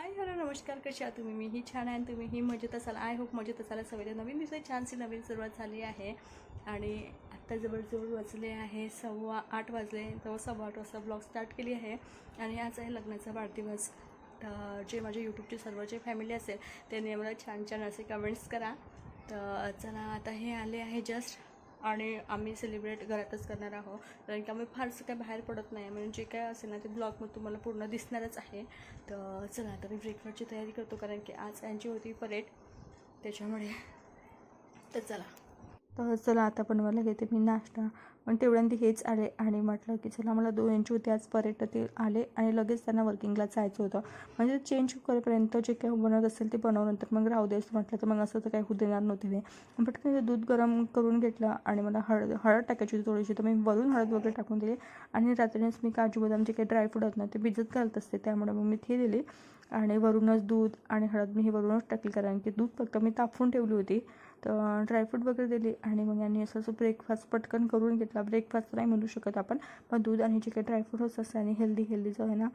Hi hello नमस्कार. कशा आहात तुम्ही? मी ही छान आहे आणि तुम्ही ही मजेत असाल. आय होप मजेत असायला सवय नवीन दिवसाची छानशी नवीन सुरुवात झाली आहे. आणि आत्ता जवळजवळ वाजले आहे सव्वा आठ वाजले. तेव्हा सव्वा आठ वाजता ब्लॉग स्टार्ट केली आहे. आणि आज आहे लग्नाचा वाढदिवस. तर जे माझे यूट्यूबचे सर्व जे फॅमिली असेल त्यांनी मला छान छान असे कमेंट्स करा. तर चला आता हे आले आहे जस्ट आणि आम्ही सेलिब्रेट घरातच करणार आहोत. कारण की आम्ही फारसं काय बाहेर पडत नाही. म्हणजे जे काय असेल ना ते ब्लॉगमध्ये तुम्हाला पूर्ण दिसणारच आहे. तर चला आता मी ब्रेकफास्टची तयारी करतो. कारण की आज यांची होती परेड त्याच्यामुळे तर चला. तर चला आता बनवायला घेते मी नाश्ता. पण तेवढ्यांदी हेच आले आणि म्हटलं की चला मला दोन इंच होते आज परेड आले आणि लगेच त्यांना वर्किंगला जायचं होतं. म्हणजे चेंज करेपर्यंत जे काही बनवत असेल ते बनवल्यानंतर मग राहू दे असं म्हटलं तर मग असं तर काही होऊ देणार नव्हते ते. पटकन ते दूध गरम करून घेतलं आणि मला हळद हळद टाकायची होती थोडीशी तर मी वरून हळद वगैरे टाकून दिली. आणि रात्रीनेच मी काजू बदाम जे काही ड्रायफ्रूट आहेत ना ते भिजत घालत असते त्यामुळे मग मी ते दिली. आणि वरूनच दूध आणि हळद मी हे वरूनच टाकली कारण की दूध फक्त मी तापवून ठेवली होती. तर ड्रायफ्रूट वगैरे दिली आणि मग यांनी असं असं ब्रेकफास्ट पटकन करून घेतला. ब्रेकफास्ट नाही म्हणू शकत आपण पण दूध आणि जे काही ड्रायफ्रूट असतं आणि हेल्दी हेल्दी जो आहे ना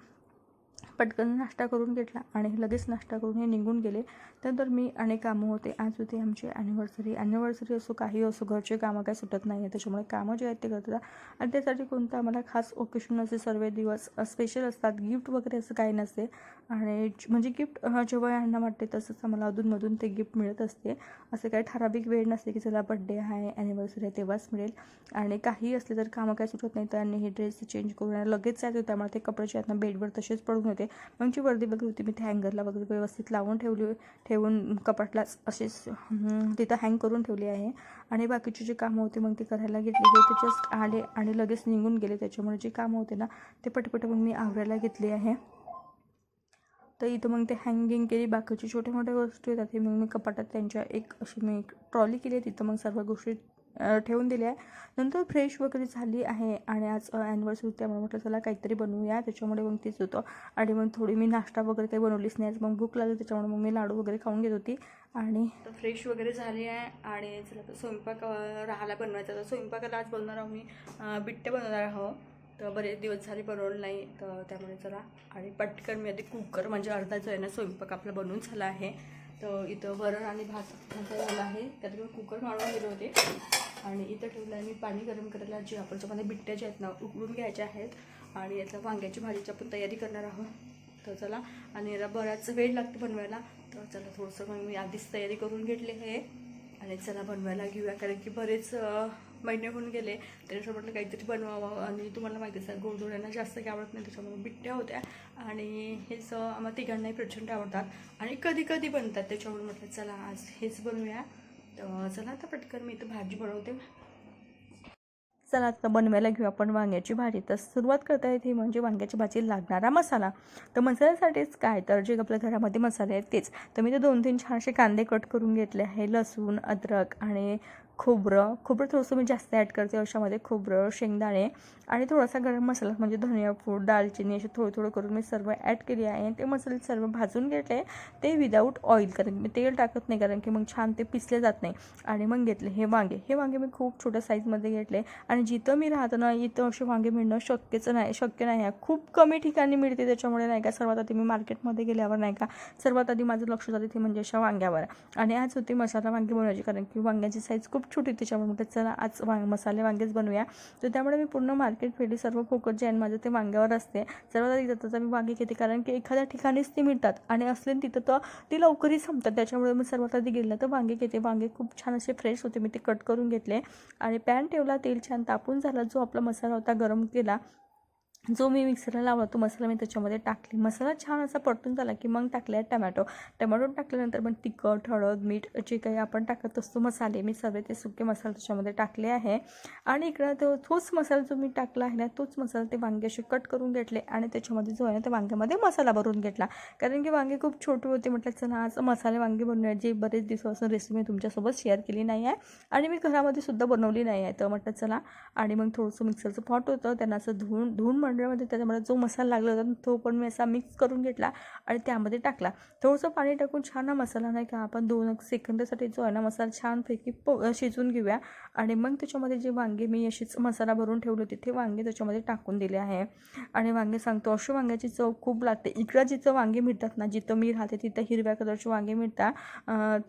पटकन नाश्ता करून घेतला आणि लगेच नाश्ता करून हे निघून गेले. त्यानंतर मी आणि कामं होते. आज होते आमची ॲनिव्हर्सरी ॲनिव्हर्सरी असो काही असो घरचे कामं काही सुटत नाही आहे त्याच्यामुळे कामं जे आहेत ते करतात. आणि त्यासाठी कोणता आम्हाला खास ओकेशन असे सर्व दिवस स्पेशल असतात. गिफ्ट वगैरे असं काही नसते. आणि म्हणजे गिफ्ट जेव्हा यांना वाटते तसंच आम्हाला अधूनमधून ते गिफ्ट मिळत असते असं काही ठराविक वेळ नसते की चला बड्डे आहे ॲनिव्हर्सरी आहे तेव्हाच मिळेल. आणि काही असले तर कामं काही सुटत नाही तर आणि हे ड्रेस चेंज करून लगेच जायचं होतं. त्यामुळे ते कपडे जे आहेत बेडवर तसेच पडून होते. मग जी वर्दी वगैरे होती मी ते हँगरला वगैरे व्यवस्थित लावून ठेवली ठेवून कपाटलाच असेच तिथं हँग करून ठेवली आहे. आणि बाकीचे जे कामं होते मग ते करायला घेतले. ते जस्ट आले आणि लगेच निघून गेले. त्याच्यामुळे जे कामं होते ना ते पटपट मग मी आवरायला घेतले आहे. तर इथं मग ते हँगिंग केली. बाकीची छोट्या मोठ्या गोष्टी येतात. ते मग मी कपाटात त्यांच्या एक अशी मी एक ट्रॉली केली आहे. तिथं मग सर्व गोष्टी ठेवून दिल्या आहे नंतर फ्रेश वगैरे झाली आहे आणि आज ॲनिव्हर्सरी त्यामुळे म्हटलं चला काहीतरी बनवूया. त्याच्यामुळे मग तेच होतं. आणि मग थोडी मी नाश्ता वगैरे काही बनवलीच नाही आज मग भूक लागली. त्याच्यामुळे मग मी लाडू वगैरे खाऊन घेत होती. आणि तर फ्रेश वगैरे झाली आहे. आणि चला तर स्वयंपाक राहायला बनवायचा. तर स्वयंपाकाला आज बनवणार आहोत मी. बिट्टे बनवणार आहोत. तर बरेच दिवस झाले बनवलं नाही तर त्यामुळे जरा आणि पटकन मी आधी कुकर म्हणजे अर्धा जो आहे ना स्वयंपाक आपला बनवून झाला आहे. तर इथं वरण आणि भात भात झाला आहे. त्यात मी कुकर मारून गेले होते. आणि इथं ठेवलं आहे मी पाणी गरम करायला जे आपण त्यामध्ये बिट्ट्या ज्या आहेत ना उकळून घ्यायच्या आहेत. आणि याचा वांग्याची भाजीची आपण तयारी करणार आहोत. तर चला आणि याला बराच वेळ लागतो बनवायला. तर चला थोडंसं मग मी आधीच तयारी करून घेतली आहे. आणि चला बनवायला घेऊया. कारण की बरेच महिने होऊन गेले त्याच्यासोबत म्हटलं काहीतरी बनवावं आणि तुम्हाला माहिती आहे गोडधोड्यांना जास्त काही आवडत नाही त्याच्यामुळे बिट्ट्या होत्या. आणि हेच आम्हाला तिघांनाही प्रचंड आवडतात. आणि कधी कधी बनतात त्याच्यामुळे म्हटलं चला आज हेच बनवूया. तर चला आता पटकन मी इथं भाजी बनवते. चला आता बनवायला घेऊ आपण वांग्याची भाजी. तर सुरुवात करता येते म्हणजे वांग्याची भाजी लागणारा मसाला. तर मसाल्यासाठीच काय? तर जे आपल्या घरामध्ये मसाले आहेत तेच. तर मी ते दोन तीन छानसे कांदे कट करून घेतले आहे लसूण अद्रक आणि खोबरं खोबरं थोडंसं मी जास्त ॲड करते अशामध्ये खोबरं शेंगदाणे आणि थोडासा गरम मसाला म्हणजे धनिया पूड दालचिनी असे थोडं थोडं करून मी सर्व ॲड केली आहे. ते मसाले सर्व भाजून घेतले ते विदाऊट ऑइल कारण मी तेल टाकत नाही कारण की मग छान ते पिसले जात नाही. आणि मग घेतले हे वांगे. हे वांगे मी खूप छोट्या साईजमध्ये घेतले आणि जिथं मी राहतो ना इथं असे वांगे मिळणं शक्यच नाही शक्य नाही. आहे खूप कमी ठिकाणी मिळते त्याच्यामुळे नाही का सर्वात आधी मी मार्केटमध्ये गेल्यावर नाही का सर्वात आधी माझं लक्ष जाते ते म्हणजे अशा वांग्यावर. आणि आज होती मसाला वांगे बनवायची कारण की वांग्याची साईज खूप छोटी होती त्याच्यामुळे म्हटलं चला आज वांग मसाले वांगेच बनवूया. तर त्यामुळे मी पूर्ण मार्केट फेडी सर्व फोकस जे आहे माझं ते वांग्यावर असते. सर्वात आधी जाता मी वांगे घेते कारण की एखाद्या ठिकाणीच ती मिळतात आणि असले तिथं तर ती लवकरही संपतात. त्याच्यामुळे मी सर्वात आधी गेलं तर वांगे घेते. वांगे खूप छान असे फ्रेश होते. मी ते कट करून घेतले. आणि पॅन ठेवला तेल छान तापून झाला. जो आपला मसाला होता गरम केला जो मी मिक्सरला लावला तो मसाला मी त्याच्यामध्ये टाकले. मसाला छान असा परतून झाला की मग टाकले टमॅटो. टमॅटो टाकल्यानंतर मग तिखट हळद मीठ जे काही आपण टाकत असतो मसाले मी सर्व ते सुके मसाले त्याच्यामध्ये टाकले आहे. आणि इकडं तो तोच मसाला जो मी टाकला आहे ना तोच मसाला ते वांगे असे कट करून घेतले आणि त्याच्यामध्ये जो आहे ना त्या वांग्यामध्ये मसाला भरून घेतला. कारण की वांगे खूप छोटे होते म्हटलं चला आज मसाले वांगे बनवूया जे बरेच दिवसापासून रेसिपी मी तुमच्यासोबत शेअर केली नाही आहे. आणि मी घरामध्ये सुद्धा बनवली नाही आहे. तर म्हटलं चला. आणि मग थोडंसं मिक्सरचं पॉट होतं त्यांना असं धुवून धुवून म्हटलं पावडरमध्ये त्याच्यामध्ये जो मसाला लागला होता तो पण मी असा मिक्स करून घेतला आणि त्यामध्ये टाकला. थोडंसं पाणी टाकून छान हा मसाला नाही का आपण दोन सेकंदासाठी जो आहे ना मसाला छानपैकी प शिजून घेऊया. आणि मग त्याच्यामध्ये जे वांगे मी अशीच मसाला भरून ठेवले होते ते वांगे त्याच्यामध्ये टाकून दिले आहे. आणि वांगे सांगतो अशी वांग्याची चव खूप लागते. इकडं जिथं वांगे मिळतात ना जिथं मी राहते तिथं हिरव्या कलरचे वांगे मिळतात.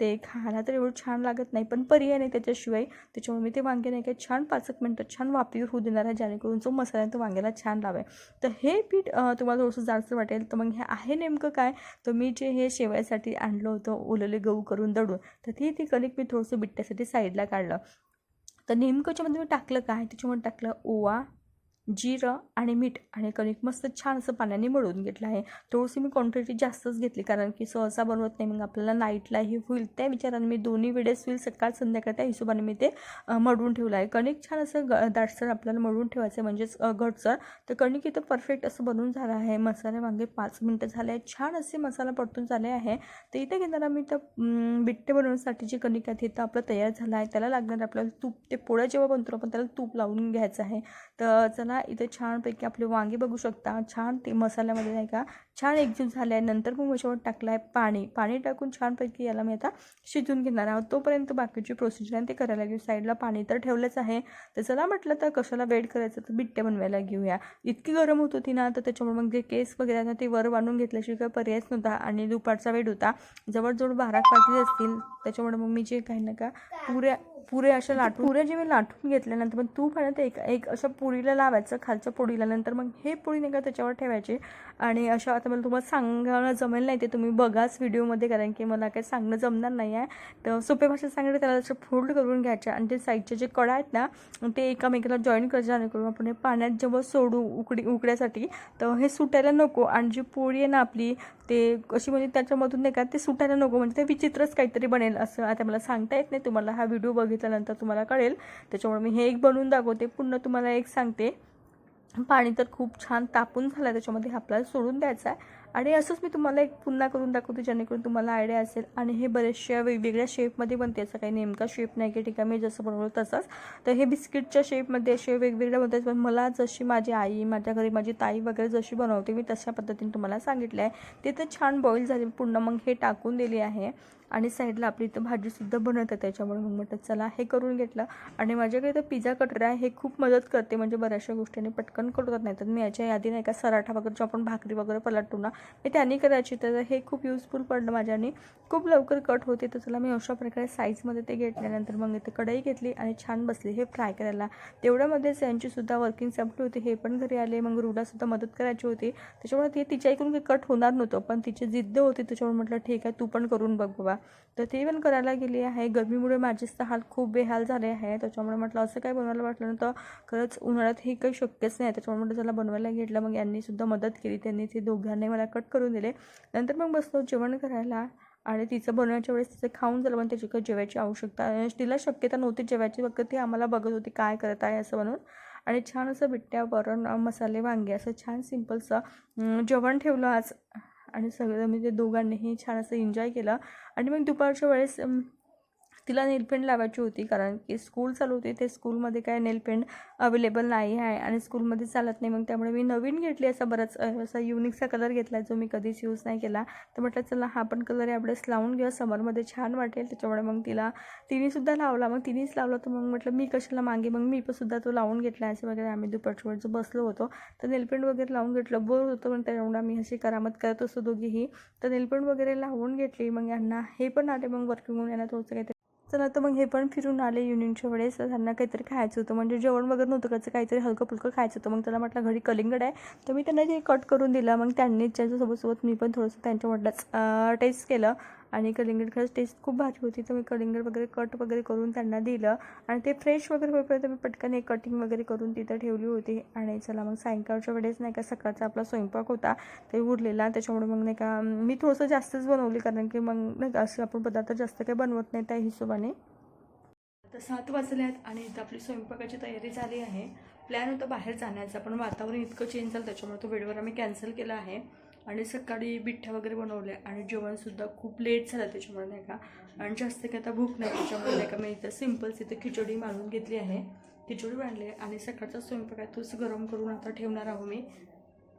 ते खायला तर एवढं छान लागत नाही पण पर्याय नाही त्याच्याशिवाय. त्याच्यामुळे मी ते वांगे नाही काय छान पाच एक मिनटं छान वापर होऊ देणार आहे जेणेकरून जो मसाला आहे तो वांग्याला छान आहे तर हे पीठ तुम्हाला थोडंसं जास्त वाटेल. तर मग हे आहे नेमकं काय? तर मी जे हे शेवयासाठी आणलं होतं ओलेले गहू करून दडून तर ती ती कणिक मी थोडंसं बिट्ट्यासाठी साईडला काढलं. तर नेमकं याच्यामध्ये मी टाकलं काय? त्याच्यामध्ये टाकलं ओवा जिरं आणि मीठ आणि कणिक मस्त छान असं पाण्याने मळून घेतलं आहे. थोडीशी मी क्वांटिटी जास्तच घेतली कारण की सहसा बनवत नाही मग आपल्याला नाईटलाही होईल त्या विचाराने मी दोन्ही वेळेस होईल. सकाळ संध्याकाळ त्या हिशोबाने मी ते मळून ठेवलं आहे. कणिक छान असं ग दाटसर आपल्याला मळून ठेवायचं आहे म्हणजेच घटसर. तर कणिक इथं परफेक्ट असं बनवून झालं आहे. मसाले मागे पाच मिनटं झाले आहे छान असे मसाला परतून झाले आहे. तर इथं घेणारा मी तर बिट्टे बनवण्यासाठी जे कणिक आहे ते तर आपलं तयार झालं आहे. त्याला लागणार आपल्याला तूप. ते पोळ्या जेव्हा बनतो आपण त्याला तूप लावून घ्यायचं आहे. तर चला इथं छानपैकी आपले वांगे बघू शकता. छान ते मसाल्यामध्ये नाही का छान एकजीव झाले आहे नंतर मग मशावर टाकलं आहे पाणी. पाणी टाकून छानपैकी याला मी आता शिजून घेणार आहोत. तोपर्यंत बाकीची प्रोसिजर आहे ते करायला घेऊ साईडला पाणी तर ठेवलंच आहे. तर चला म्हटलं तर कशाला वेट करायचं तर बिट्टे बनवायला घेऊया. इतकी गरम होत होती ना तर त्याच्यामुळे मग जे केस वगैरे ना ते वर बांधून घेतल्याशिवाय काही पर्यायच नव्हता आणि दुपारचा वेळ होता. जवळजवळ बारा वाजले असतील. त्याच्यामुळे मग मी जे काही ना का पुऱ्या पुरे अशा लाटून पुऱ्या जे मी लाटून घेतल्यानंतर मग तूप ना ते एक एक अशा पोळीला लावायचं खालच्या पोळीला नंतर मग हे पोळी नाही का त्याच्यावर ठेवायची. आणि अशा आता मला तुम्हाला सांगणं जमेल नाही ते तुम्ही बघाच व्हिडिओमध्ये कारण की मला काही सांगणं जमणार नाही आहे. तर सोप्या भाषेत सांगितलं त्याला असं फोल्ड करून घ्यायच्या आणि ते साईडचे जे कडा आहेत ना ते एकामेकाला जॉईन करायचे जेणेकरून आपण हे पाण्यात जेव्हा सोडू उकडी उकड्यासाठी तर हे सुटायला नको. आणि जी पोळी आहे ना आपली ते अशी म्हणजे त्याच्यामधून नाही का ते सुटायला नको. म्हणजे ते विचित्रच काहीतरी बनेल असं आता मला सांगता येत नाही. तुम्हाला हा व्हिडिओ बघितल्यानंतर तुम्हाला कळेल. त्याच्यामुळे मी हे एक बनवून दाखवते. पुन्हा तुम्हाला एक सांगते. पाणी तर खूप छान तापून झालं आहे त्याच्यामध्ये आपल्याला सोडून द्यायचं आहे आणि असंच मी तुम्हाला एक पुन्हा करून दाखवते जेणेकरून तुम्हाला आयडिया असेल. आणि हे बरेचशा वेगवेगळ्या शेपमध्ये बनते. असं काही नेमका शेप नाही की ठीक आहे मी जसं बनवलं तसंच. तर हे बिस्किटच्या शेपमध्ये असे वेगवेगळ्या बनतात. पण मला जशी माझी आई माझ्या घरी माझी ताई वगैरे जशी बनवते मी तशा पद्धतीने तुम्हाला सांगितलं आहे ते तर छान बॉईल झाले. पुन्हा मग हे टाकून दिली आहे. आणि साईडला आपली इथं भाजीसुद्धा बनवत आहे त्याच्यामुळे मग म्हटलं चला हे करून घेतलं. आणि माझ्याकडे तर पिझ्झा कटर आहे हे खूप मदत करते. म्हणजे बऱ्याचशा गोष्टींनी पटकन करतात नाही तर मी याच्या यादी नाही का सराठा वगैरे जो आपण भाकरी वगैरे पलटतो ना मी त्यांनी करायची. तर हे खूप युजफुल पडलं माझ्याने. खूप लवकर कट होते. तर चला मी अशा प्रकारे साईजमध्ये ते घेतल्यानंतर मग इथे कढई घेतली आणि छान बसली हे फ्राय करायला. तेवढ्यामध्येच यांचीसुद्धा वर्किंग संपली होती हे पण घरी आले. मग रुडासुद्धा मदत करायची होती. त्याच्यामुळे ते तिच्या ऐकून काही कट होणार नव्हतं पण तिची जिद्द होती. त्याच्यामुळे म्हटलं ठीक आहे तू पण करून बघ बाबा. तर ते पण करायला गेली आहे. गरमीमुळे माझेच तर हाल खूप बेहाल झाले आहे. त्याच्यामुळे म्हटलं असं काय बनवायला वाटलं ना तर खरंच उन्हाळ्यात हे काही शक्यच नाही. त्याच्यामुळे म्हटलं त्याला बनवायला घेतलं. मग यांनीसुद्धा मदत केली. त्यांनी ते दोघांनी मला कट करून दिले. नंतर मग बसलो जेवण करायला. आणि तिचं बनवण्याच्या वेळेस तिचं खाऊन झालं. पण त्याची काही जेवायची आवश्यकता तिला शक्यता नव्हती जेवायची. फक्त ती आम्हाला बघत होती काय करत आहे असं म्हणून. आणि छान असं बिट्ट्या वरण मसाले वांगे असं छान सिम्पलचं जेवण ठेवलं आज. आणि सगळं म्हणजे दोघांनीही छान असं एन्जॉय केलं. आणि मग दुपारच्या वेळेस तिला नेलपेंट लावायची होती कारण की स्कूल चालू होती ते स्कूलमध्ये काय नेलपेंट अवेलेबल नाही आहे आणि स्कूलमध्ये चालत नाही. मग त्यामुळे मी नवीन घेतली असा बराच असा युनिकचा कलर घेतला जो मी कधीच यूज नाही केला. तर म्हटलं चला हा पण कलर यावेळेस लावून घेऊ समरमध्ये छान वाटेल. त्याच्यामुळे मग तिला तिनेसुद्धा लावला. मग तिनेच लावला तर मग म्हटलं मी कशाला मागे मग मी पण सुद्धा तो लावून घेतला असं वगैरे आम्ही दुपारच्या जो बसलो होतो तर नेलपेंट वगैरे लावून घेतलं. बोर होतं पण त्याच्यामुळे आम्ही अशी करामत करत असतो दोघीही. तर नेलपेंट वगैरे लावून घेतली. मग यांना हे पण आले मग वर्किंग होऊन यांना थोडंसं काहीतरी चला तर मग हे पण फिरून आले युनियनच्या वेळेस. त्यांना काहीतरी खायचं होतं. म्हणजे जेवण वगैरे नव्हतं कसं काहीतरी हलकं फुलकं खायचं होतं. मग त्याला म्हटलं घरी कलिंगड आहे. तर मी त्यांना ते कट करून दिलं. मग त्यांनी त्याच्यासोबत सोबत मी पण थोडंसं त्यांच्या म्हटलं टेस्ट केलं. आणि कलिंगड खरंच टेस्ट खूप भारी होती. तर मी कलिंगड वगैरे कट वगैरे करून त्यांना दिलं आणि ते फ्रेश वगैरे होईपर्यंत मी पटकन एक कटिंग वगैरे करून तिथं ठेवली होती. आणि चला मग सायंकाळच्या वेळेस नाही का सकाळचा आपला स्वयंपाक होता. ते उरलेला त्याच्यामुळे मग नाही का मी थोडंसं जास्तच बनवली कारण की मग नाही का असं आपण पदार्थ जास्त काही बनवत नाही त्या हिशोबाने. आता सात वाजले आहेत आणि इथं आपली स्वयंपाकाची तयारी झाली आहे. प्लॅन होता बाहेर जाण्याचा पण वातावरण इतकं चेंज झालं त्याच्यामुळे तो वेळेवर आम्ही कॅन्सल केला आहे. आणि सकाळी बिठ्ठ्या वगैरे बनवल्या आणि जेवणसुद्धा खूप लेट झालं त्याच्यामुळे नाही का. आणि जास्त काही आता भूक नाही त्याच्यामुळे नाही का मी इथं सिम्पल्स इथं खिचडी मारून घेतली आहे. खिचडी आणले आणि सकाळचा स्वयंपाक आहे तोच गरम करून आता ठेवणार आहो मी.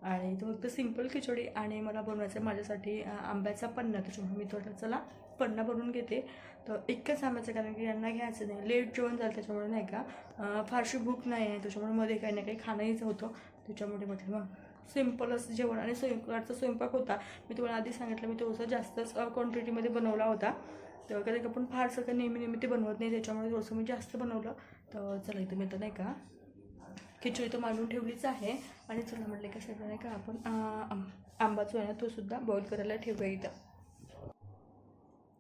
आणि तो फक्त सिंपल खिचडी आणि मला बनवायचं माझ्यासाठी आंब्याचा पन्ना. त्याच्यामुळे मी थोडं चला पन्ना बनवून घेते. तर इतकंच आंब्याचं कारण की यांना घ्यायचं नाही. लेट जेवण झालं त्याच्यामुळे नाही का फारशी भूक नाही आहे. त्याच्यामुळे मध्ये काही ना काही खाणंहीच होतं. त्याच्यामुळे म्हटलं मग सिम्पलच जेवण आणि स्वयंपाकाचा स्वयंपाक होता. मी तुम्हाला आधी सांगितलं मी थोडंसं जास्तच क्वांटिटीमध्ये बनवला होता. तर कधी आपण फारसं काही नेहमी नेहमी ते बनवत नाही त्याच्यामुळे थोडंसं मी जास्त बनवलं. तर चला इथं मी तर नाही का खिचडी तर मांडून ठेवलीच आहे. आणि चला म्हटलं का सगळं नाही का आपण अं, आंबा आहे ना तो सुद्धा बॉईल करायला ठेवूया इथं.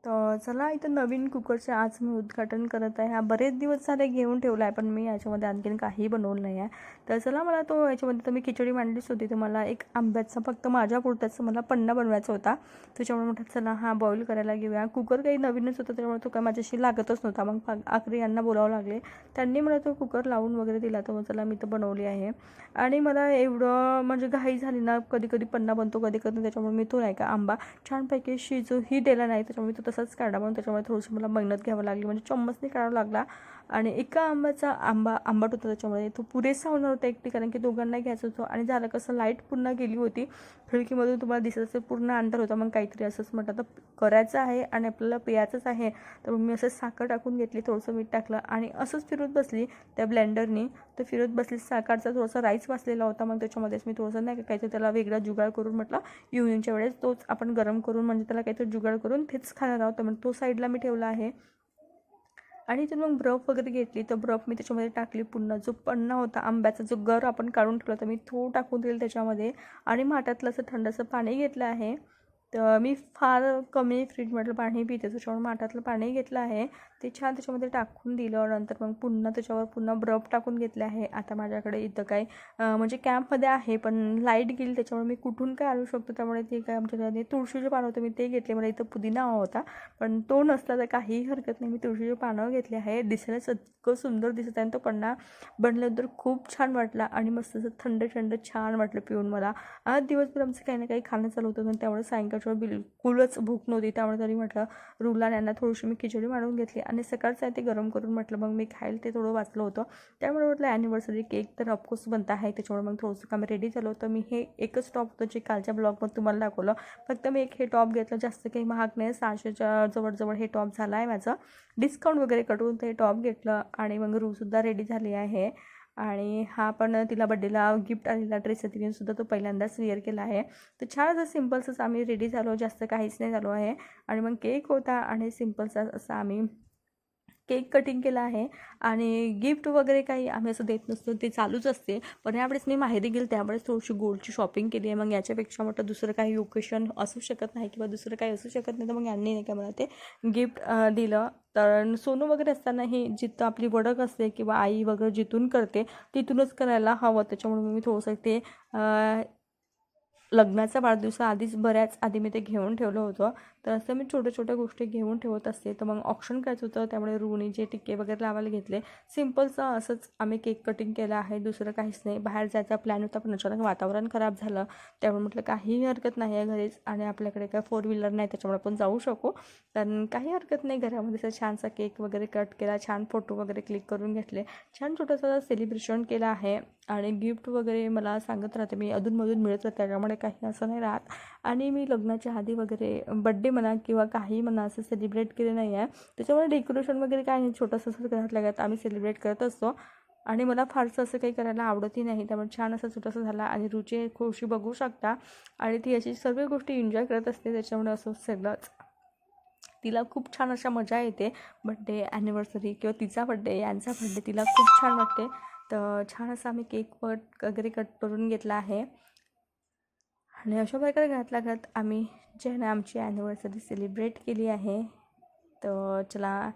तर चला इथं नवीन कुकरचे आज मी उद्घाटन करत आहे. हा बरेच दिवस झाले घेऊन ठेवला आहे पण मी याच्यामध्ये आणखीन काही बनवलं नाही आहे. तर चला मला तो याच्यामध्ये तर मी खिचडी मांडलीच होती तर मला एक आंब्याचा फक्त माझ्या पुरताच मला पन्ना बनवायचा होता. त्याच्यामुळे म्हटलं चला हा बॉईल करायला घेऊया. कुकर काही नवीनच होता त्यामुळे तो काय माझ्याशी लागतच नव्हता. मग पा- आखरी यांना बोलावं लागले. त्यांनी मला तो कुकर लावून वगैरे दिला तर मग चला मी तर बनवली आहे. आणि मला एवढं म्हणजे घाई झाली ना कधी कधी पन्ना बनतो कधी कधी त्याच्यामुळे मी तो नाही का आंबा छानपैकी शिजूही दिला नाही त्याच्यामुळे मी तो तसाच काढा म्हणून त्याच्यामुळे थोडीशी मला मेहनत घ्यावं लागली. म्हणजे चम्मचने काढावा लागला. आणि एका आंब्याचा आंबा आंबाट होता त्याच्यामुळे. तो पुरेसा होणार होता एकटी कारण की दोघांना घ्यायचं होतं. आणि झालं कसं लाइट पूर्ण गेली होती. खिडकीमधून तुम्हाला दिसत असेल पूर्ण अंतर होता. मग काहीतरी असंच म्हटलं तर करायचं आहे आणि आपल्याला प्यायचंच आहे. तर मग मी असं साखर टाकून घेतली थोडंसं मीठ टाकलं आणि असंच फिरत बसली त्या ब्लेंडरनी तर फिरत बसली साखरचा थोडासा राईस वाचलेला होता. मग त्याच्यामध्येच मी थोडंसं नाही का काहीतरी त्याला वेगळा जुगाड करून म्हटलं इव्हनिंगच्या वेळेस तोच आपण गरम करून म्हणजे त्याला काहीतरी जुगाड करून तेच खाणार आहोत. तर मग तो साईडला मी ठेवला आहे. आणि जर मग बर्फ वगैरे घेतली तर बर्फ मी त्याच्यामध्ये टाकली. पुन्हा जो पन्ना होता आंब्याचा जो गर आपण काढून ठेवला तर मी तो टाकून दिलं त्याच्यामध्ये. आणि माठातलं असं थंडसं पाणी घेतलं आहे. तर मी फार कमी फ्रीजमधलं पाणी पिते त्याच्यामुळे माठातलं पाणी घेतलं आहे. ते छान त्याच्यामध्ये टाकून दिलं. नंतर मग पुन्हा त्याच्यावर पुन्हा ब्रब टाकून घेतले आहे. आता माझ्याकडे इथं काय म्हणजे कॅम्पमध्ये आहे पण लाइट गेली त्याच्यामुळे मी कुठून काय आणू शकतो? त्यामुळे ते काय आमच्याकडे तुळशीचे पानं होते मी ते घेतले. मला इथं पुदिना हवा होता पण तो नसला तर काहीही हरकत नाही. मी तुळशीचे पानं घेतले आहे दिसायला इतकं सुंदर दिसत आहे आणि तो पन्ना बनल्यानंतर खूप छान वाटला आणि मस्त असं थंड थंड छान वाटलं पिऊन मला. आज दिवसभर आमचं काही ना काही खाणं चालू होतं पण त्यामुळे सायंकाळच्या बिलकुलच भूक नव्हती. त्यामुळे तरी म्हटलं रुला यांना थोडीशी मी खिचडी मांडून घेतली. आणि सकाळचं आहे ते गरम करून म्हटलं मग मी खायला ते थोडं वाचलं होतं. त्यामुळे म्हटलं ॲनिव्हर्सरी केक तर ऑफकोर्स बनता आहे त्याच्यामुळे मग थोडंसं काम रेडी झालं होतं. मी हे एकच टॉप होतं जे कालच्या ब्लॉगमध्ये तुम्हाला दाखवलं. फक्त मी एक हे टॉप घेतलं जास्त काही महाग नाही. सहाशेच्या जवळजवळ हे टॉप झालं आहे माझं. डिस्काउंट वगैरे कटून ते टॉप घेतलं आणि मग रूसुद्धा रेडी झाली आहे. आणि हा पण तिला बड्डेला गिफ्ट आलेला ड्रेस आहे तिने सुद्धा तो पहिल्यांदाच वेअर केला आहे. तर छान असं सिम्पल्सच आम्ही रेडी झालो जास्त काहीच नाही झालो आहे. आणि मग केक होता आणि सिम्पलचा असं आम्ही केक कटिंग केला आहे आणि गिफ्ट वगैरे काही आम्ही असं देत नसतो ते चालूच असते. पण यावेळेस मी माहेरी गेली त्यावेळेस थोडीशी गोल्डची शॉपिंग केली आहे. मग याच्यापेक्षा मोठं दुसरं काही ओकेशन असू शकत नाही किंवा दुसरं काही असू शकत नाही तर मग यांनी नाही काय मला ते गिफ्ट दिलं. तर सोनं वगैरे असताना हे जिथं आपली वडक असते किंवा आई वगैरे जिथून करते तिथूनच करायला हवं. त्याच्यामुळे मी थोडंसं ते लग्नाचा वाढदिवसा आधीच बऱ्याच आधी मी ते घेऊन ठेवलं होतं. तर असं मी छोट्या छोट्या गोष्टी घेऊन ठेवत असते. तर मग ऑप्शन करायचं होतं त्यामुळे रुणीचे टिक्के वगैरे लावायला घेतले. सिम्पलचं असंच आम्ही केक कटिंग केलं आहे. दुसरं काहीच नाही. बाहेर जायचा प्लॅन होता पण अचानक वातावरण खराब झालं. त्यामुळे म्हटलं काहीही हरकत नाही आहे घरीच आणि आपल्याकडे काय फोर व्हीलर नाही त्याच्यामुळे आपण जाऊ शकू. तर काही हरकत नाही घरामध्ये. असं छानसा केक वगैरे कट केला छान फोटो वगैरे क्लिक करून घेतले. छान छोटंसं सेलिब्रेशन केलं आहे. आणि गिफ्ट वगैरे मला सांगत राहते. मी अधूनमधून मिळत राहते. त्याच्यामुळे काही असं नाही राहत. आणि मी लग्नाच्या आधी वगैरे बड्डे म्हणा किंवा काही म्हणा असं सेलिब्रेट केले नाही आहे त्याच्यामुळे डेकोरेशन वगैरे काही नाही. छोटंसं असं घरातल्या घरात आम्ही सेलिब्रेट करत असतो. आणि मला फारसं असं काही करायला आवडतही नाही. त्यामुळे छान असं छोटंसं झाला आणि रुची खुशी बघू शकता. आणि ती अशी सर्व गोष्टी एन्जॉय करत असते. त्याच्यामुळे असं सगळंच. तिला खूप छान अशा मजा येते. बड्डे ॲनिव्हर्सरी किंवा तिचा बड्डे यांचा बड्डे तिला खूप छान वाटते. तर छान असं आम्ही केक कट वगैरे कट करून घेतला आहे. आणि अशा प्रकारे घातला लागत आम्ही जे ना आमची ॲनिव्हर्सरी सेलिब्रेट केली आहे तर चला